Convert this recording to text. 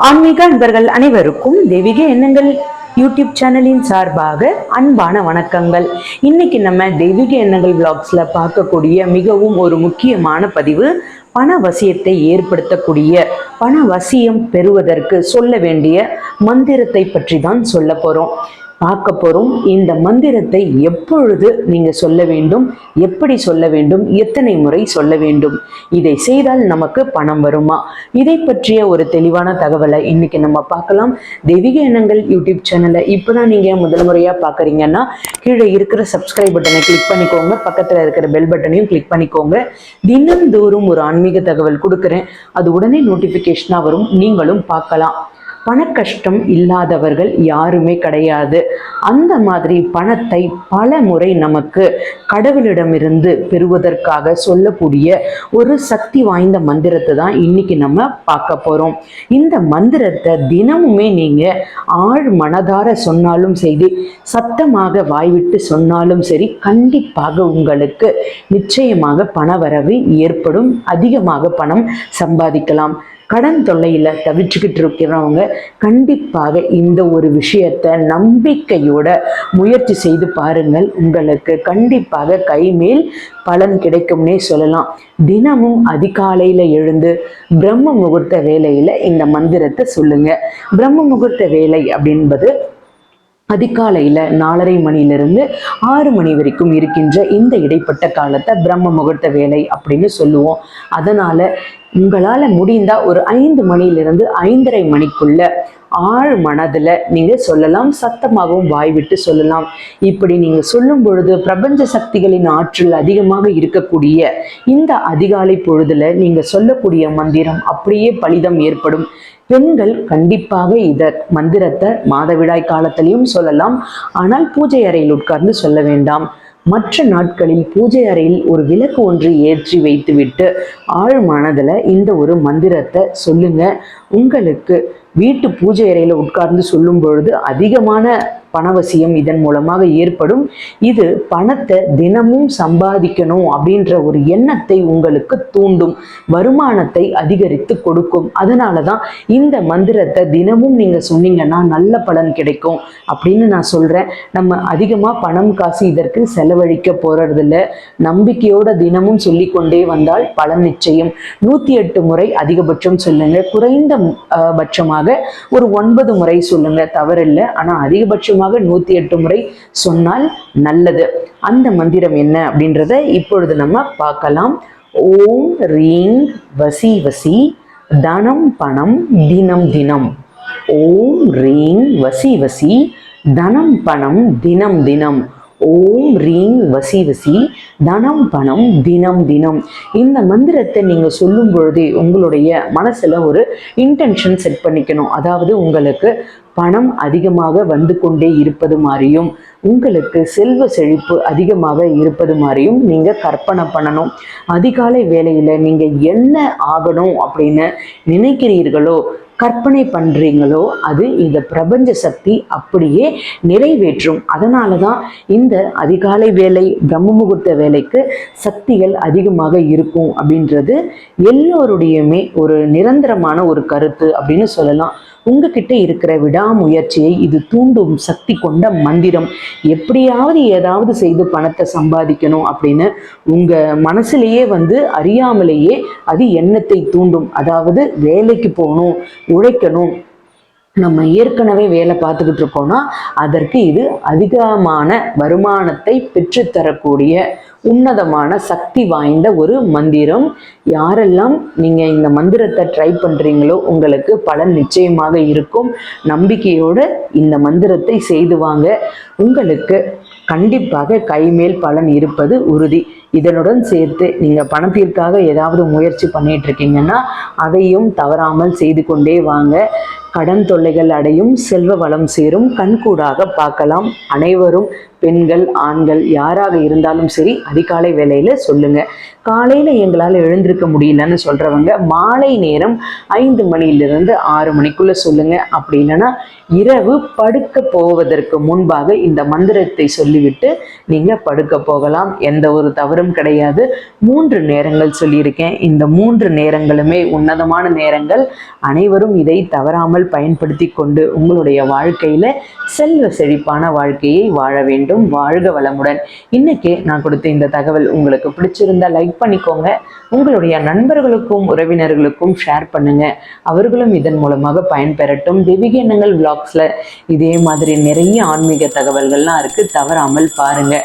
ஆன்மீக அன்பர்கள் அனைவருக்கும் தெய்வீக எண்ணங்கள் யூடியூப் சேனலின் சார்பாக அன்பான வணக்கங்கள். இன்னைக்கு நம்ம தெய்வீக எண்ணங்கள் பிளாக்ஸில் பார்க்கக்கூடிய மிகவும் ஒரு முக்கியமான பதிவு பண வசியத்தை ஏற்படுத்தக்கூடிய பண வசியம் பெறுவதற்கு சொல்ல வேண்டிய மந்திரத்தை பற்றி தான் சொல்ல போறோம். பார்க்க போகிறோம் இந்த மந்திரத்தை எப்பொழுது நீங்கள் சொல்ல வேண்டும்? எப்படி சொல்ல வேண்டும்? எத்தனை முறை சொல்ல வேண்டும்? இதை செய்தால் நமக்கு பணம் வருமா? இதை பற்றிய ஒரு தெளிவான தகவலை இன்னைக்கு நம்ம பார்க்கலாம். தெய்வீக எண்ணங்கள் யூடியூப் சேனலை இப்போ தான் நீங்கள் முதல் முறையாக பார்க்குறீங்கன்னா கீழே இருக்கிற சப்ஸ்கிரைப் பட்டனை கிளிக் பண்ணிக்கோங்க. பக்கத்தில் இருக்கிற பெல் பட்டனையும் கிளிக் பண்ணிக்கோங்க. தினந்தோறும் ஒரு ஆன்மீக தகவல் கொடுக்குறேன். அது உடனே நோட்டிஃபிகேஷனாக வரும். நீங்களும் பார்க்கலாம். பணக்கஷ்டம் இல்லாதவர்கள் யாருமே கிடையாது. அந்த மாதிரி பணத்தை பல முறை நமக்கு கடவுளிடமிருந்து பெறுவதற்காக சொல்லக்கூடிய ஒரு சக்தி வாய்ந்த மந்திரத்தை தான் இன்னைக்கு நம்ம பார்க்க போறோம். இந்த மந்திரத்தை தினமுமே நீங்க ஆழ் மனதார சொன்னாலும் சரி சத்தமாக வாய்விட்டு சொன்னாலும் சரி கண்டிப்பாக உங்களுக்கு நிச்சயமாக பணவரவு ஏற்படும். அதிகமாக பணம் சம்பாதிக்கலாம். கடன் தொல்லையில் தவிச்சுக்கிட்டு இருக்கிறவங்க கண்டிப்பாக இந்த ஒரு விஷயத்தை நம்பிக்கையோட முயற்சி செய்து பாருங்கள். உங்களுக்கு கண்டிப்பாக கைமேல் பலன் கிடைக்கும்னே சொல்லலாம். தினமும் அதிகாலையில் எழுந்து பிரம்ம முகூர்த்த வேலையில் இந்த மந்திரத்தை சொல்லுங்க. பிரம்ம முகூர்த்த வேலை அப்படின்பது அதிகாலையில் நாலரை மணியிலிருந்து ஆறு மணி வரைக்கும் இருக்கின்ற இந்த இடைப்பட்ட காலத்தை பிரம்ம முகூர்த்த வேலை அப்படின்னு சொல்லுவோம். அதனால உங்களால் முடிந்தா ஒரு ஐந்து மணியிலிருந்து ஐந்தரை மணிக்குள்ள ஆழ் மனதில் நீங்கள் சொல்லலாம் சத்தமாகவும் வாய்விட்டு சொல்லலாம். இப்படி நீங்கள் சொல்லும் பொழுது பிரபஞ்ச சக்திகளின் ஆற்றல் அதிகமாக இருக்கக்கூடிய இந்த அதிகாலை பொழுதில் நீங்கள் சொல்லக்கூடிய மந்திரம் அப்படியே பலிதம் ஏற்படும். பெண்கள் கண்டிப்பாக இத மந்திரத்தை மாதவிடாய் காலத்திலையும் சொல்லலாம். ஆனால் பூஜை அறையில் உட்கார்ந்து சொல்ல வேண்டாம். மற்ற நாட்களில் பூஜை அறையில் ஒரு விளக்கு ஒன்று ஏற்றி வைத்துவிட்டு ஆழ் மனதில் இந்த ஒரு மந்திரத்தை சொல்லுங்க. உங்களுக்கு வீட்டு பூஜை அறையில் உட்கார்ந்து சொல்லும் பொழுது அதிகமான பணவசியம் இதன் மூலமாக ஏற்படும். இது பணத்தை தினமும் சம்பாதிக்கணும் அப்படின்ற ஒரு எண்ணத்தை உங்களுக்கு தூண்டும். வருமானத்தை அதிகரித்து கொடுக்கும். அதனால தான் இந்த மந்திரத்தை தினமும் நீங்க சொன்னீங்கன்னா நல்ல பலன் கிடைக்கும் அப்படின்னு நான் சொல்றேன். நம்ம அதிகமாக பணம் காசு இதற்கு செலவழிக்க போறதில்ல. நம்பிக்கையோட தினமும் சொல்லிக்கொண்டே வந்தால் பலன் நிச்சயம். நூத்தி எட்டு முறை அதிகபட்சம் சொல்லுங்க. குறைந்த பட்சமாக ஒரு ஒன்பது முறை சொல்லுங்க. தவறில்லை. ஆனா அதிகபட்சமாக நூத்தி எட்டு முறை சொன்னால் நல்லது. அந்த மந்திரம் என்ன அப்படின்றத இப்பொழுது நம்ம பார்க்கலாம். ஓம் ரீங் வசி வசி தனம் பணம் தினம் தினம். ஓம் ரீங் வசி வசி தனம் பணம் தினம் தினம். ஓம் ரீங் வசி வசி தனம் பணம் தினம் தினம். இந்த மந்திரத்தை நீங்கள் சொல்லும் பொழுதே உங்களுடைய மனசில் ஒரு இன்டென்ஷன் செட் பண்ணிக்கணும். அதாவது உங்களுக்கு பணம் அதிகமாக வந்து கொண்டே இருப்பது மாதிரியும் உங்களுக்கு செல்வ செழிப்பு அதிகமாக இருப்பது மாதிரியும் நீங்கள் கற்பனை பண்ணணும். அதிகாலை வேலையில் நீங்கள் என்ன ஆகணும் அப்படின்னு நினைக்கிறீர்களோ கற்பனை பண்றீங்களோ அது இந்த பிரபஞ்ச சக்தி அப்படியே நிறைவேற்றும். அதனால தான் இந்த அதிகாலை வேலை பிரம்ம முகூர்த்த வேலைக்கு சக்திகள் அதிகமாக இருக்கும் அப்படின்றது எல்லோருடையுமே ஒரு நிரந்தரமான ஒரு கருத்து அப்படின்னு சொல்லலாம். உங்ககிட்ட இருக்கிற விடாமுயற்சியை இது தூண்டும் சக்தி கொண்ட மந்திரம். எப்படியாவது ஏதாவது செய்து பணத்தை சம்பாதிக்கணும் அப்படின்னு உங்க மனசுலேயே வந்து அறியாமலேயே அது எண்ணத்தை தூண்டும். அதாவது வேலைக்கு போகணும் உழைக்கணும். நம்ம ஏற்கனவே வேலை பார்த்துக்கிட்டு இருக்கோம்னா அதற்கு இது அதிகமான வருமானத்தை பெற்றுத்தரக்கூடிய உன்னதமான சக்தி வாய்ந்த ஒரு மந்திரம். யாரெல்லாம் நீங்கள் இந்த மந்திரத்தை ட்ரை பண்ணுறீங்களோ உங்களுக்கு பலன் நிச்சயமாக இருக்கும். நம்பிக்கையோடு இந்த மந்திரத்தை செய்து வாங்க. உங்களுக்கு கண்டிப்பாக கைமேல் பலன் இருப்பது உறுதி. இதனுடன் சேர்த்து நீங்கள் பணத்திற்காக ஏதாவது முயற்சி பண்ணிட்டு இருக்கீங்கன்னா அதையும் தவறாமல் செய்து கொண்டே வாங்க. கடன் தொல்லைகள் அடையும் செல்வ வளம் சேரும். கண்கூடாக பார்க்கலாம். அனைவரும் பெண்கள் ஆண்கள் யாராக இருந்தாலும் சரி அதிகாலை வேலையில் சொல்லுங்க. காலையில எங்களால் எழுந்திருக்க முடியலன்னு சொல்றவங்க மாலை நேரம் ஐந்து மணியிலிருந்து ஆறு மணிக்குள்ள சொல்லுங்க. அப்படி இல்லைன்னா இரவு படுக்க போவதற்கு முன்பாக இந்த மந்திரத்தை சொல்லிவிட்டு நீங்க படுக்க போகலாம். எந்த ஒரு தவறும் கிடையாது. மூன்று நேரங்கள் சொல்லியிருக்கேன். இந்த மூன்று நேரங்களுமே உன்னதமான நேரங்கள். அனைவரும் இதை தவறாமல் பயன்படுத்தி கொண்டு உங்களுடைய வாழ்க்கையில் செல்வ செழிப்பான வாழ்க்கையை வாழ வேண்டும். வாழ்க வளமுடன். இன்னைக்கு நான் கொடுத்த இந்த தகவல் உங்களுக்கு பிடிச்சிருந்தா லைக் பண்ணிக்கோங்க. உங்களுடைய நண்பர்களுக்கும் உறவினர்களுக்கும் ஷேர் பண்ணுங்க. அவர்களும் இதன் மூலமாக பயன்பெறட்டும். தெய்வீக எண்ணங்கள் விளாக்ஸில் இதே மாதிரி நிறைய ஆன்மீக தகவல்கள்லாம் இருக்குது தவறாமல் பாருங்கள்